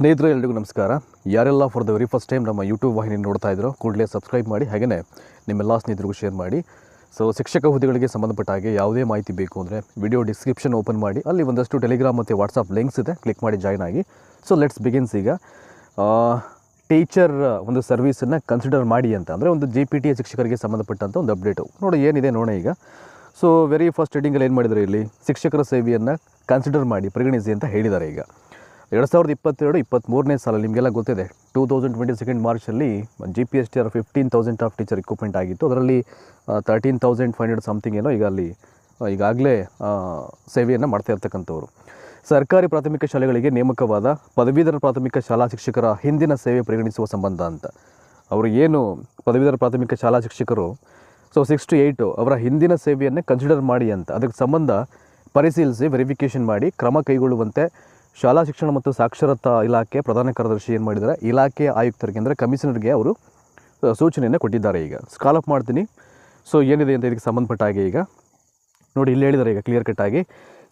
ಸ್ನೇಹಿತರೆ, ಎಲ್ರಿಗೂ ನಮಸ್ಕಾರ. ಯಾರೆಲ್ಲ for the very first time ನಮ್ಮ ಯೂಟ್ಯೂಬ್ ವಾಹಿನಿ ನೋಡ್ತಾ ಇದ್ರು, ಕೂಡಲೇ ಸಬ್ಸ್ಕ್ರೈಬ್ ಮಾಡಿ ಹಾಗೆಯೇ ನಿಮ್ಮೆಲ್ಲ ಸ್ನೇಹಿತರಿಗೂ ಶೇರ್ ಮಾಡಿ. ಸೊ ಶಿಕ್ಷಕ ಹುದ್ದೆಗಳಿಗೆ ಸಂಬಂಧಪಟ್ಟ ಹಾಗೆ ಯಾವುದೇ ಮಾಹಿತಿ ಬೇಕು ಅಂದರೆ ವಿಡಿಯೋ ಡಿಸ್ಕ್ರಿಪ್ಷನ್ ಓಪನ್ ಮಾಡಿ. ಅಲ್ಲಿ ಒಂದಷ್ಟು ಟೆಲಿಗ್ರಾಮ್ ಮತ್ತು ವಾಟ್ಸಪ್ ಲಿಂಕ್ಸ್ ಇದೆ ಕ್ಲಿಕ್ ಮಾಡಿ ಜಾಯ್ನ್ ಆಗಿ. ಸೊ ಲೆಟ್ಸ್ ಬಿಗಿನ್ಸ್ ಈಗ ಟೀಚರ್ ಒಂದು ಸರ್ವಿಸನ್ನು ಕನ್ಸಿಡರ್ ಮಾಡಿ ಅಂತ ಅಂದರೆ ಒಂದು ಜಿ ಪಿ ಟಿ ಶಿಕ್ಷಕರಿಗೆ ಸಂಬಂಧಪಟ್ಟಂಥ ಒಂದು ಅಪ್ಡೇಟು ನೋಡಿ, ಏನಿದೆ ನೋಡೋಣ ಈಗ. ಸೊ ವೆರಿ ಫಸ್ಟ್ ಹೆಡಿಂಗಲ್ಲಿ ಏನು ಮಾಡಿದ್ದಾರೆ ಇಲ್ಲಿ? ಶಿಕ್ಷಕರ ಸೇವೆಯನ್ನು ಕನ್ಸಿಡರ್ ಮಾಡಿ, ಪರಿಗಣಿಸಿ ಅಂತ ಹೇಳಿದ್ದಾರೆ ಈಗ. ಎರಡು ಸಾವಿರದ ಇಪ್ಪತ್ತೆರಡು ಇಪ್ಪತ್ತ್ಮೂರನೇ ಸಾಲ ನಿಮಗೆಲ್ಲ ಗೊತ್ತಿದೆ. Two thousand twenty second ಮಾರ್ಚಲ್ಲಿ G P S T R fifteen thousand of teacher equipment ಆಗಿತ್ತು. ಅದರಲ್ಲಿ thirteen thousand five hundred something ಏನೋ ಈಗ ಅಲ್ಲಿ ಈಗಾಗಲೇ ಸೇವೆಯನ್ನು ಮಾಡ್ತಾ ಇರ್ತಕ್ಕಂಥವ್ರು. ಸರ್ಕಾರಿ ಪ್ರಾಥಮಿಕ ಶಾಲೆಗಳಿಗೆ ನೇಮಕವಾದ ಪದವೀಧರ ಪ್ರಾಥಮಿಕ ಶಾಲಾ ಶಿಕ್ಷಕರ ಹಿಂದಿನ ಸೇವೆ ಪರಿಗಣಿಸುವ ಸಂಬಂಧ ಅಂತ. ಅವರು ಏನು ಪದವೀಧರ ಪ್ರಾಥಮಿಕ ಶಾಲಾ ಶಿಕ್ಷಕರು? ಸೊ ಸಿಕ್ಸ್ ಟು ಏಯ್ಟು ಅವರ ಹಿಂದಿನ ಸೇವೆಯನ್ನು ಕನ್ಸಿಡರ್ ಮಾಡಿ ಅಂತ. ಅದಕ್ಕೆ ಸಂಬಂಧ ಪರಿಶೀಲಿಸಿ ವೆರಿಫಿಕೇಷನ್ ಮಾಡಿ, ಕ್ರಮ ಕೈಗೊಳ್ಳುವಂತೆ ಶಾಲಾ ಶಿಕ್ಷಣ ಮತ್ತು ಸಾಕ್ಷರತಾ ಇಲಾಖೆ ಪ್ರಧಾನ ಕಾರ್ಯದರ್ಶಿ ಏನು ಮಾಡಿದ್ದಾರೆ ಇಲಾಖೆ ಆಯುಕ್ತರಿಗೆ ಅಂದರೆ ಕಮಿಷನರ್ಗೆ ಅವರು ಸೂಚನೆಯನ್ನು ಕೊಟ್ಟಿದ್ದಾರೆ ಈಗ. ಸ್ಕಾಲಪ್ ಮಾಡ್ತೀನಿ. ಸೊ ಏನಿದೆ ಅಂತ ಇದಕ್ಕೆ ಸಂಬಂಧಪಟ್ಟ ಹಾಗೆ ಈಗ. ನೋಡಿ, ಇಲ್ಲಿ ಹೇಳಿದ್ದಾರೆ ಈಗ ಕ್ಲಿಯರ್ ಕಟ್ ಆಗಿ.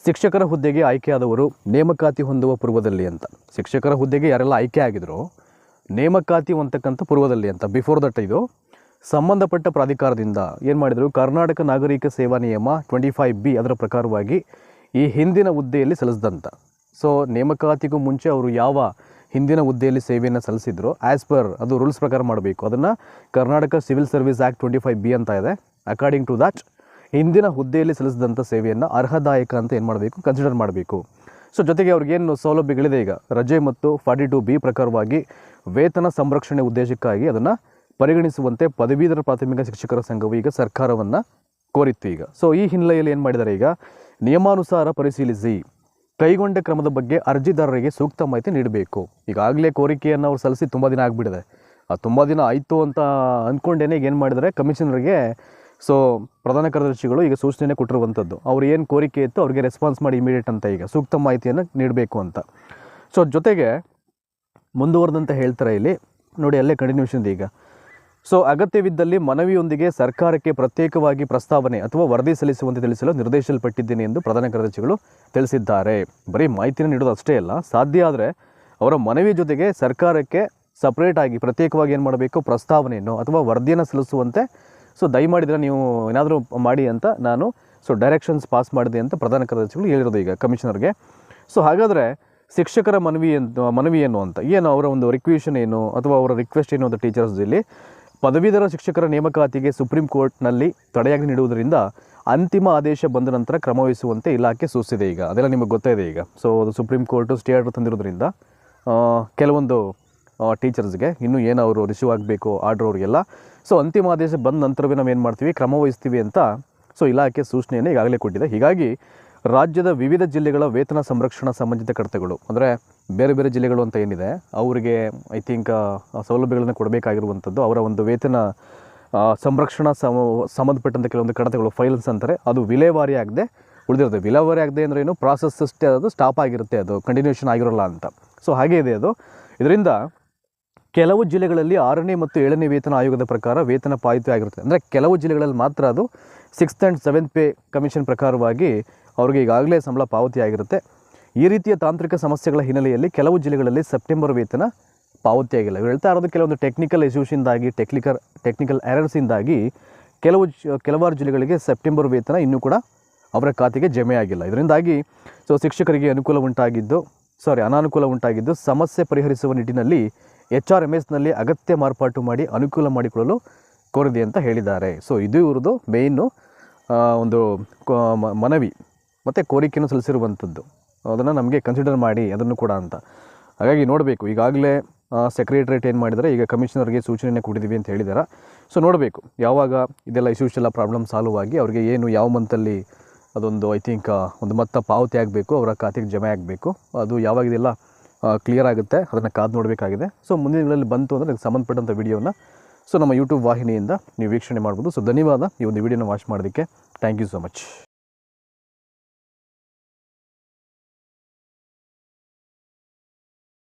ಶಿಕ್ಷಕರ ಹುದ್ದೆಗೆ ಆಯ್ಕೆಯಾದವರು ನೇಮಕಾತಿ ಹೊಂದುವ ಪೂರ್ವದಲ್ಲಿ ಅಂತ. ಶಿಕ್ಷಕರ ಹುದ್ದೆಗೆ ಯಾರೆಲ್ಲ ಆಯ್ಕೆ ಆಗಿದ್ರು, ನೇಮಕಾತಿ ಹೊಂದಕ್ಕಂಥ ಪೂರ್ವದಲ್ಲಿ ಅಂತ. ಬಿಫೋರ್ ದಟ್ ಇದು, ಸಂಬಂಧಪಟ್ಟ ಪ್ರಾಧಿಕಾರದಿಂದ ಏನು ಮಾಡಿದರು? ಕರ್ನಾಟಕ ನಾಗರಿಕ ಸೇವಾ ನಿಯಮ ಟ್ವೆಂಟಿ ಫೈವ್ ಬಿ ಅದರ ಪ್ರಕಾರವಾಗಿ ಈ ಹಿಂದಿನ ಹುದ್ದೆಯಲ್ಲಿ ಸಲ್ಲಿಸಿದಂಥ ಸೊ ನೇಮಕಾತಿಗೂ ಮುಂಚೆ ಅವರು ಯಾವ ಹಿಂದಿನ ಹುದ್ದೆಯಲ್ಲಿ ಸೇವೆಯನ್ನು ಸಲ್ಲಿಸಿದ್ರು ಆ್ಯಸ್ ಪರ್ ಅದು ರೂಲ್ಸ್ ಪ್ರಕಾರ ಮಾಡಬೇಕು. ಅದನ್ನು Karnataka civil service act twenty five B ಅಂತ ಇದೆ. ಅಕಾರ್ಡಿಂಗ್ ಟು ದಟ್ ಹಿಂದಿನ ಹುದ್ದೆಯಲ್ಲಿ ಸಲ್ಲಿಸಿದಂಥ ಸೇವೆಯನ್ನು ಅರ್ಹದಾಯಕ ಅಂತ ಏನು ಮಾಡಬೇಕು? ಕನ್ಸಿಡರ್ ಮಾಡಬೇಕು. ಸೊ ಜೊತೆಗೆ ಅವ್ರಿಗೇನು ಸೌಲಭ್ಯಗಳಿದೆ ಈಗ? ರಜೆ ಮತ್ತು ಫಾರ್ಟಿ ಟು ಬಿ ಪ್ರಕಾರವಾಗಿ ವೇತನ ಸಂರಕ್ಷಣೆ ಉದ್ದೇಶಕ್ಕಾಗಿ ಅದನ್ನು ಪರಿಗಣಿಸುವಂತೆ ಪದವೀಧರ ಪ್ರಾಥಮಿಕ ಶಿಕ್ಷಕರ ಸಂಘವು ಈಗ ಸರ್ಕಾರವನ್ನು ಕೋರಿತ್ತು ಈಗ. ಸೊ ಈ ಹಿನ್ನೆಲೆಯಲ್ಲಿ ಏನು ಮಾಡಿದ್ದಾರೆ ಈಗ? ನಿಯಮಾನುಸಾರ ಪರಿಶೀಲಿಸಿ. ಕೈಗೊಂಡ ಕ್ರಮದ ಬಗ್ಗೆ ಅರ್ಜಿದಾರರಿಗೆ ಸೂಕ್ತ ಮಾಹಿತಿ ನೀಡಬೇಕು. ಈಗಾಗಲೇ ಕೋರಿಕೆಯನ್ನು ಅವ್ರು ಸಲ್ಲಿಸಿ ತುಂಬ ದಿನ ಆಗಿಬಿಟ್ಟಿದೆ. ಆ ತುಂಬ ದಿನ ಆಯಿತು ಅಂತ ಅಂದ್ಕೊಂಡೇನೆ ಈಗ ಏನು ಮಾಡಿದರೆ? ಕಮಿಷನರ್ಗೆ ಸೊ, ಪ್ರಧಾನ ಕಾರ್ಯದರ್ಶಿಗಳು ಈಗ ಸೂಚನೆ ಕೊಟ್ಟಿರುವಂಥದ್ದು ಅವ್ರು ಏನು ಕೋರಿಕೆ ಇತ್ತು ಅವ್ರಿಗೆ ರೆಸ್ಪಾನ್ಸ್ ಮಾಡಿ ಇಮಿಡಿಯೇಟ್ ಅಂತ ಈಗ ಸೂಕ್ತ ಮಾಹಿತಿಯನ್ನು ನೀಡಬೇಕು ಅಂತ. ಸೊ ಜೊತೆಗೆ ಮುಂದುವರೆದಂತ ಹೇಳ್ತಾರೆ ಇಲ್ಲಿ. ನೋಡಿ, ಅಲ್ಲೇ ಕಂಟಿನ್ಯೂಷನ್ ಈಗ. ಸೊ ಅಗತ್ಯವಿದ್ದಲ್ಲಿ ಮನವಿಯೊಂದಿಗೆ ಸರ್ಕಾರಕ್ಕೆ ಪ್ರತ್ಯೇಕವಾಗಿ ಪ್ರಸ್ತಾವನೆ ಅಥವಾ ವರದಿ ಸಲ್ಲಿಸುವಂತೆ ತಿಳಿಸಲು ನಿರ್ದೇಶಿಸಲ್ಪಟ್ಟಿದ್ದೇನೆ ಎಂದು ಪ್ರಧಾನ ಕಾರ್ಯದರ್ಶಿಗಳು ತಿಳಿಸಿದ್ದಾರೆ. ಬರೀ ಮಾಹಿತಿನ ನೀಡೋದು ಅಷ್ಟೇ ಅಲ್ಲ, ಸಾಧ್ಯ ಆದರೆ ಅವರ ಮನವಿ ಜೊತೆಗೆ ಸರ್ಕಾರಕ್ಕೆ ಸಪ್ರೇಟಾಗಿ ಪ್ರತ್ಯೇಕವಾಗಿ ಏನು ಮಾಡಬೇಕು? ಪ್ರಸ್ತಾವನೆಯನ್ನು ಅಥವಾ ವರದಿಯನ್ನು ಸಲ್ಲಿಸುವಂತೆ. ಸೊ ದಯಮಾಡಿದರೆ ನೀವು ಏನಾದರೂ ಮಾಡಿ ಅಂತ ನಾನು ಸೊ ಡೈರೆಕ್ಷನ್ಸ್ ಪಾಸ್ ಮಾಡಿದೆ ಅಂತ ಪ್ರಧಾನ ಕಾರ್ಯದರ್ಶಿಗಳು ಹೇಳಿರೋದು ಈಗ ಕಮಿಷನರ್ಗೆ ಸೊ ಹಾಗಾದರೆ ಶಿಕ್ಷಕರ ಮನವಿ ಮನವಿ ಏನು ಅಂತ? ಏನು ಅವರ ಒಂದು ರಿಕ್ವೆಷನ್ ಏನು ಅಥವಾ ಅವರ ರಿಕ್ವೆಸ್ಟ್ ಏನು ಅಂತ ಟೀಚರ್ಸ್ ಇಲ್ಲಿ? ಪದವೀಧರ ಶಿಕ್ಷಕರ ನೇಮಕಾತಿಗೆ ಸುಪ್ರೀಂ ಕೋರ್ಟ್ನಲ್ಲಿ ತಡೆಯಾಗಿ ನೀಡುವುದರಿಂದ ಅಂತಿಮ ಆದೇಶ ಬಂದ ನಂತರ ಕ್ರಮ ವಹಿಸುವಂತೆ ಇಲಾಖೆ ಸೂಚಿಸಿದೆ ಈಗ. ಅದೆಲ್ಲ ನಿಮಗೆ ಗೊತ್ತೇ ಇದೆ ಈಗ. ಸೊ ಅದು ಸುಪ್ರೀಂ ಕೋರ್ಟು ಸ್ಟೇ ಆರ್ಡರ್ ತಂದಿರೋದ್ರಿಂದ ಕೆಲವೊಂದು ಟೀಚರ್ಸ್ಗೆ ಇನ್ನೂ ಏನು ಅವರು ರಿಸೀವ್ ಆಗಬೇಕು, ಆರ್ಡ್ರ್ ಅವರಿಗೆಲ್ಲ. ಸೊ ಅಂತಿಮ ಆದೇಶ ಬಂದ ನಂತರವೇ ನಾವು ಏನು ಮಾಡ್ತೀವಿ ಕ್ರಮ ವಹಿಸ್ತೀವಿ ಅಂತ ಸೊ ಇಲಾಖೆ ಸೂಚನೆಯನ್ನು ಈಗಾಗಲೇ ಕೊಟ್ಟಿದೆ. ಹೀಗಾಗಿ ರಾಜ್ಯದ ವಿವಿಧ ಜಿಲ್ಲೆಗಳ ವೇತನ ಸಂರಕ್ಷಣಾ ಸಂಬಂಧಿತ ಕಡತಗಳು. ಅಂದರೆ ಬೇರೆ ಬೇರೆ ಜಿಲ್ಲೆಗಳು ಅಂತ ಏನಿದೆ, ಅವರಿಗೆ ಐ ಥಿಂಕ್ ಸೌಲಭ್ಯಗಳನ್ನು ಕೊಡಬೇಕಾಗಿರುವಂಥದ್ದು ಅವರ ಒಂದು ವೇತನ ಸಂರಕ್ಷಣಾ ಸಮ ಸಂಬಂಧಪಟ್ಟಂಥ ಕೆಲವೊಂದು ಕಡತಗಳು ಫೈಲ್ಸ್ ಅಂತಾರೆ, ಅದು ವಿಲೇವಾರಿ ಆಗದೆ ಉಳಿದಿರುತ್ತೆ. ವಿಲೇವಾರಿ ಆಗದೆ ಅಂದ್ರೆ ಏನು ಪ್ರಾಸೆಸ್ ಅಷ್ಟೇ ಅದು ಸ್ಟಾಪ್ ಆಗಿರುತ್ತೆ ಅದು ಕಂಟಿನ್ಯೂಷನ್ ಆಗಿರೋಲ್ಲ ಅಂತ. ಸೊ ಹಾಗೆ ಇದೆ ಅದು. ಇದರಿಂದ ಕೆಲವು ಜಿಲ್ಲೆಗಳಲ್ಲಿ ಆರನೇ ಮತ್ತು ಏಳನೇ ವೇತನ ಆಯೋಗದ ಪ್ರಕಾರ ವೇತನ ಪಾವತಿ ಆಗಿರುತ್ತೆ. ಅಂದರೆ ಕೆಲವು ಜಿಲ್ಲೆಗಳಲ್ಲಿ ಮಾತ್ರ ಅದು sixth and seventh pay commission ಪ್ರಕಾರವಾಗಿ ಅವ್ರಿಗೆ ಈಗಾಗಲೇ ಸಂಬಳ ಪಾವತಿ ಆಗಿರುತ್ತೆ. ಈ ರೀತಿಯ ತಾಂತ್ರಿಕ ಸಮಸ್ಯೆಗಳ ಹಿನ್ನೆಲೆಯಲ್ಲಿ ಕೆಲವು ಜಿಲ್ಲೆಗಳಲ್ಲಿ ಸೆಪ್ಟೆಂಬರ್ ವೇತನ ಪಾವತಿ ಆಗಿಲ್ಲ. ಇವ್ರು ಹೇಳ್ತಾ ಇರೋದು ಕೆಲವೊಂದು ಟೆಕ್ನಿಕಲ್ ಇಶ್ಯೂಸಿಂದಾಗಿ ಟೆಕ್ನಿಕಲ್ ಟೆಕ್ನಿಕಲ್ ಎರರ್ಸಿಂದಾಗಿ ಕೆಲವು ಕೆಲವಾರು ಜಿಲ್ಲೆಗಳಿಗೆ ಸೆಪ್ಟೆಂಬರ್ ವೇತನ ಇನ್ನೂ ಕೂಡ ಅವರ ಖಾತೆಗೆ ಜಮೆ ಆಗಿಲ್ಲ. ಇದರಿಂದಾಗಿ ಸೊ ಶಿಕ್ಷಕರಿಗೆ ಅನುಕೂಲ ಉಂಟಾಗಿದ್ದು ಸಾರಿ ಅನಾನುಕೂಲ ಉಂಟಾಗಿದ್ದು ಸಮಸ್ಯೆ ಪರಿಹರಿಸುವ ನಿಟ್ಟಿನಲ್ಲಿ ಎಚ್ ಆರ್ ಎಂ ಎಸ್ನಲ್ಲಿ ಅಗತ್ಯ ಮಾರ್ಪಾಟು ಮಾಡಿ ಅನುಕೂಲ ಮಾಡಿಕೊಳ್ಳಲು ಕೋರಿದೆ ಅಂತ ಹೇಳಿದ್ದಾರೆ. ಸೊ ಇದು ಇವ್ರದ್ದು ಮೇಯ್ನು ಒಂದು ಮನವಿ. ಮತ್ತು ಕೋರಿಕೆಯನ್ನು ಸಲ್ಲಿಸಿರುವಂಥದ್ದು. ಅದನ್ನು ನಮಗೆ ಕನ್ಸಿಡರ್ ಮಾಡಿ ಅದನ್ನು ಕೂಡ ಅಂತ. ಹಾಗಾಗಿ ನೋಡಬೇಕು. ಈಗಾಗಲೇ ಸೆಕ್ರೆಟ್ರೇಟ್ ಏನು ಮಾಡಿದರೆ, ಈಗ ಕಮಿಷನರ್ಗೆ ಸೂಚನೆಯನ್ನು ಕೊಟ್ಟಿದ್ದೀವಿ ಅಂತ ಹೇಳಿದಾರೆ. ಸೊ ನೋಡಬೇಕು. ಯಾವಾಗ ಇದೆಲ್ಲ ಇಶ್ಯೂಸ್ ಎಲ್ಲ ಪ್ರಾಬ್ಲಮ್ ಸಾಲ್ವ್ ಆಗಿ ಅವರಿಗೆ ಏನು, ಯಾವ ಮಂತಲ್ಲಿ ಅದೊಂದು ಐ ಥಿಂಕ್ ಒಂದು ಮೊತ್ತ ಪಾವತಿ ಆಗಬೇಕು, ಅವರ ಖಾತೆಗೆ ಜಮೆ ಆಗಬೇಕು, ಅದು ಯಾವಾಗ ಇದೆಲ್ಲ ಕ್ಲಿಯರ್ ಆಗುತ್ತೆ, ಅದನ್ನು ಕಾದು ನೋಡಬೇಕಾಗಿದೆ. ಸೊ ಮುಂದಿನ ದಿನಗಳಲ್ಲಿ ಬಂತು ಅಂದರೆ ಅದಕ್ಕೆ ಸಂಬಂಧಪಟ್ಟಂಥ ವಿಡಿಯೋನ ಸೊ ನಮ್ಮ ಯೂಟ್ಯೂಬ್ ವಾಹಿನಿಯಿಂದ ನೀವು ವೀಕ್ಷಣೆ ಮಾಡ್ಬೋದು. ಸೊ ಧನ್ಯವಾದ. ಈ ಒಂದು ವಿಡಿಯೋನ ವಾಚ್ ಮಾಡೋದಕ್ಕೆ ಥ್ಯಾಂಕ್ ಯು ಸೊ ಮಚ್